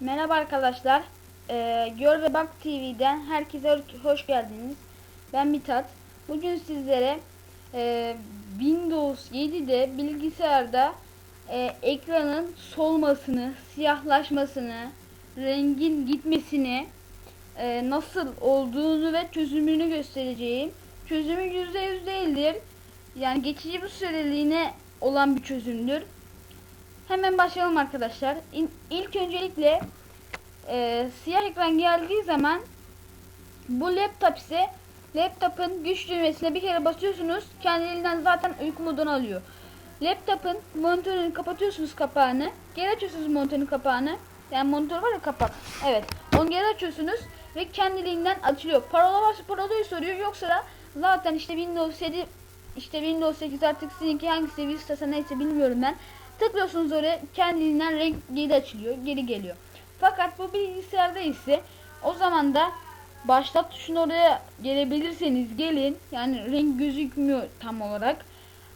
Merhaba arkadaşlar. Ee, Gör ve Bak TV'den herkese ho- hoş geldiniz. Ben Mithat. Bugün sizlere e, Windows 7'de bilgisayarda e, ekranın solmasını, siyahlaşmasını, rengin gitmesini e, nasıl olduğunu ve çözümünü göstereceğim. Çözümü %100 değildir. Yani geçici bir süreliğine olan bir çözümdür. Hemen başlayalım arkadaşlar. İn, ilk öncelikle e, siyah ekran geldiği zaman bu laptop ise laptopun güç düğmesine bir kere basıyorsunuz. Kendiliğinden zaten uyku modunu alıyor. Laptopun monitörünü kapatıyorsunuz kapağını. Geri açıyorsunuz monitörün kapağını. Yani monitör var ya kapak. Evet. Onu geri açıyorsunuz ve kendiliğinden açılıyor. Parola varsa parolayı soruyor. Yoksa da zaten işte Windows 7 işte Windows 8 artık sizinki hangisi Vista'sa neyse bilmiyorum ben. Tıklıyorsunuz oraya kendiliğinden renk geri açılıyor. Geri geliyor. Fakat bu bilgisayarda ise o zaman da başlat tuşuna oraya gelebilirseniz gelin. Yani renk gözükmüyor tam olarak.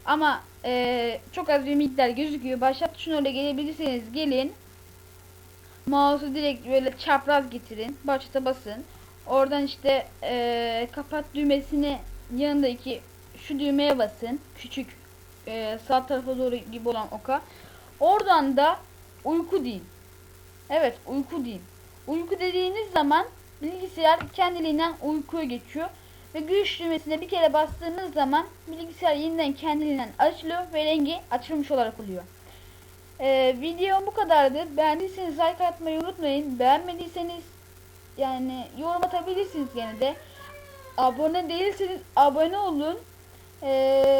Ama eee, çok az bir miktar gözüküyor. Başlat tuşuna oraya gelebilirseniz gelin. Mouse'u direkt böyle çapraz getirin. Başta basın. Oradan işte eee, kapat düğmesini yanındaki şu düğmeye basın. Küçük eee, sağ tarafa doğru gibi olan oka. Oradan da uyku deyin. Evet uyku deyin. Uyku dediğiniz zaman bilgisayar kendiliğinden uykuya geçiyor. Ve güç düğmesine bir kere bastığınız zaman bilgisayar yeniden kendiliğinden açılıyor ve rengi açılmış olarak oluyor. Ee, videom bu kadardı. Beğendiyseniz like atmayı unutmayın. Beğenmediyseniz yani yorum atabilirsiniz gene de. Abone değilseniz abone olun. Ee,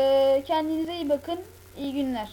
kendinize iyi bakın. İyi günler.